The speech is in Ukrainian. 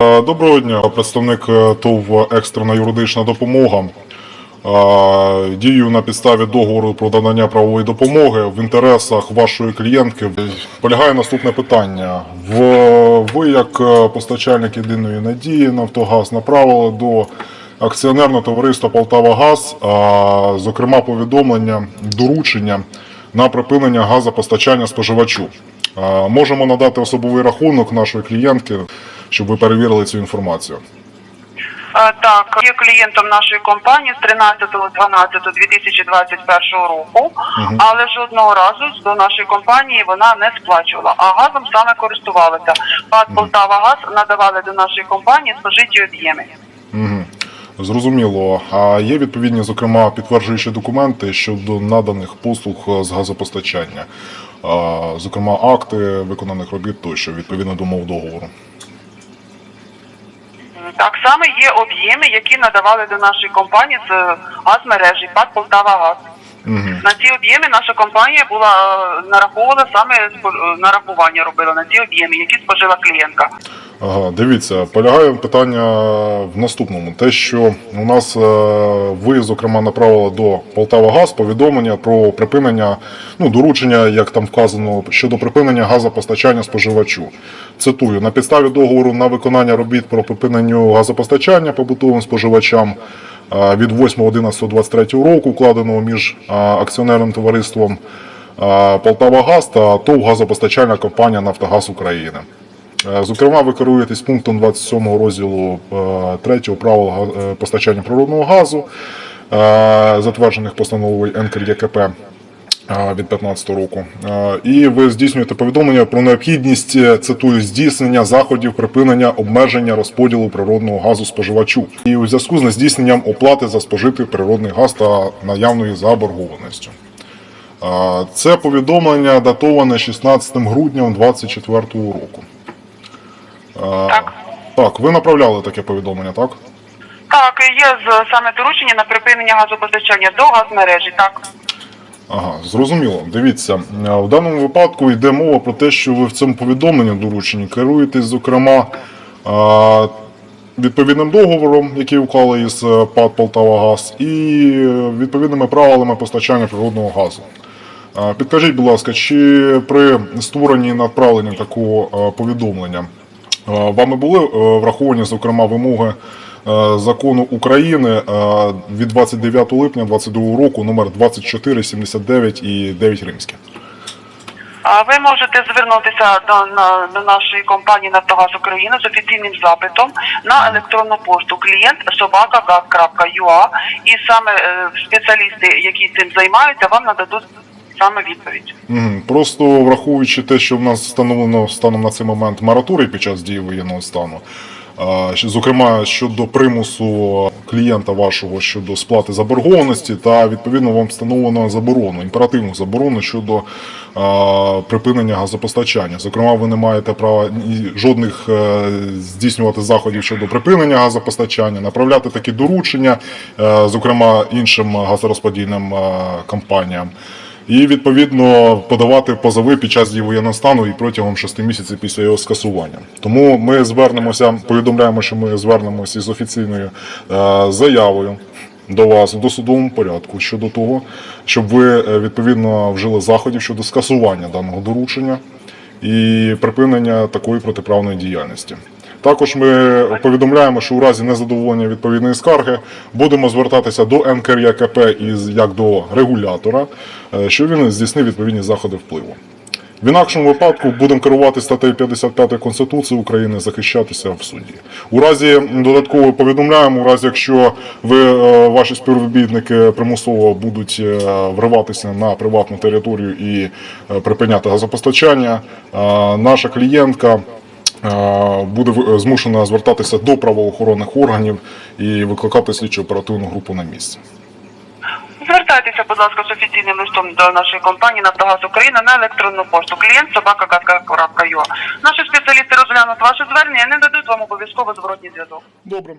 Доброго дня, представник е, ТОВ екстрена юридична допомога. Е, Дію на підставі договору про надання правової допомоги в інтересах вашої клієнтки. Полягає наступне питання. Ви, як е, постачальник єдиної надії Нафтогаз, направили до акціонерного товариства Полтавагаз, зокрема, повідомлення доручення на припинення газопостачання споживачу. Можемо надати особовий рахунок нашої клієнтки, щоб ви перевірили цю інформацію. Так, є клієнтом нашої компанії з 13.12.2021 року, але жодного разу до нашої компанії вона не сплачувала, а газом саме користувалася. ПАД Полтава Газ надавали до нашої компанії спожиті об'єми. Зрозуміло. А є відповідні, зокрема, підтверджуючі документи щодо наданих послуг е, з газопостачання, зокрема, акти виконаних робіт тощо відповідно до мов договору. Так саме є об'єми, які надавали до нашої компанії з газмережі ПАД Полтава Газ. Угу. На ці об'єми наша компанія була е, нараховувала саме спо- е, нарахування робила на ці об'єми, які спожила клієнтка. Ага, дивіться, полягає питання в наступному: те, що у нас е, ви, зокрема, направили до Полтава Газ повідомлення про припинення, ну доручення, як там вказано, щодо припинення газопостачання споживачу. Цитую: на підставі договору на виконання робіт про припинення газопостачання побутовим споживачам від 8.11.23 року, укладеного між е, акціонерним товариством е, Полтава Газ та ТОВ газопостачальна компанія Нафтогаз України. Е, Зокрема, ви керуєтесь пунктом 27 розділу 3 правил га- е, постачання природного газу, е, затверджених постановою НКРЄКП е, від 2015 року. І ви здійснюєте повідомлення про необхідність е, цитую здійснення заходів припинення обмеження розподілу природного газу споживачу і у зв'язку з нездійсненням оплати за спожитий природний газ та наявною заборгованістю. Це повідомлення датоване 16 грудня 2024 року. Так. Так, ви направляли таке повідомлення, так? Так, є саме доручення на припинення газопостачання до газмережі. Так. Ага, зрозуміло. Дивіться, е, в даному випадку йде мова про те, що ви в цьому повідомленні дорученні керуєтесь, зокрема, е, відповідним договором, який уклали із е, ПАД Полтавагаз, і відповідними правилами постачання природного газу. Підкажіть, будь ласка, чи при створенні і направленні такого повідомлення вами були враховані, зокрема, вимоги закону України е, від 29 липня 2022 року номер 2479 і 9 римське? А ви можете звернутися до, на, до нашої компанії Нафтогаз України з офіційним запитом на електронну пошту клієнт собакагаз.ua і саме е, спеціалісти, які цим займаються, вам нададуть саме відповідь. Просто враховуючи те, що в нас встановлено станом на цей момент мораторій під час дії воєнного стану, зокрема щодо примусу клієнта вашого щодо сплати заборгованості, та відповідно вам встановлено заборону, імперативну заборону щодо припинення газопостачання. Зокрема, ви не маєте права жодних е, здійснювати заходів щодо припинення газопостачання, направляти такі доручення, е, зокрема іншим газорозподільним е, компаніям. І відповідно подавати позови під час дії воєнного стану і протягом 6 місяців після його скасування. Тому ми звернемося, повідомляємо, що ми звернемося із офіційною е, заявою до вас в досудовому порядку щодо того, щоб ви е, відповідно вжили заходів щодо скасування даного доручення і припинення такої протиправної діяльності. Також ми повідомляємо, що у разі незадоволення відповідної скарги будемо звертатися до НКРЯКП як до регулятора, е, що він здійснив відповідні заходи впливу. В інакшому випадку будемо керувати статтею 55 Конституції України, захищатися в суді. У разі додатково повідомляємо, у разі якщо ви е, ваші співробітники примусово будуть е, вриватися на приватну територію і припиняти газопостачання, наша клієнтка. Е, Буде змушена звертатися до правоохоронних органів і викликати слідчо оперативну групу на місці. Звертайтеся, будь ласка, з офіційним листом до нашої компанії Нафтогаз України на електронну пошту клієнт собакакатка.ю. Наші спеціалісти розглянуть ваше звернення і не дадуть вам обов'язково зворотній зв'язок. Добре.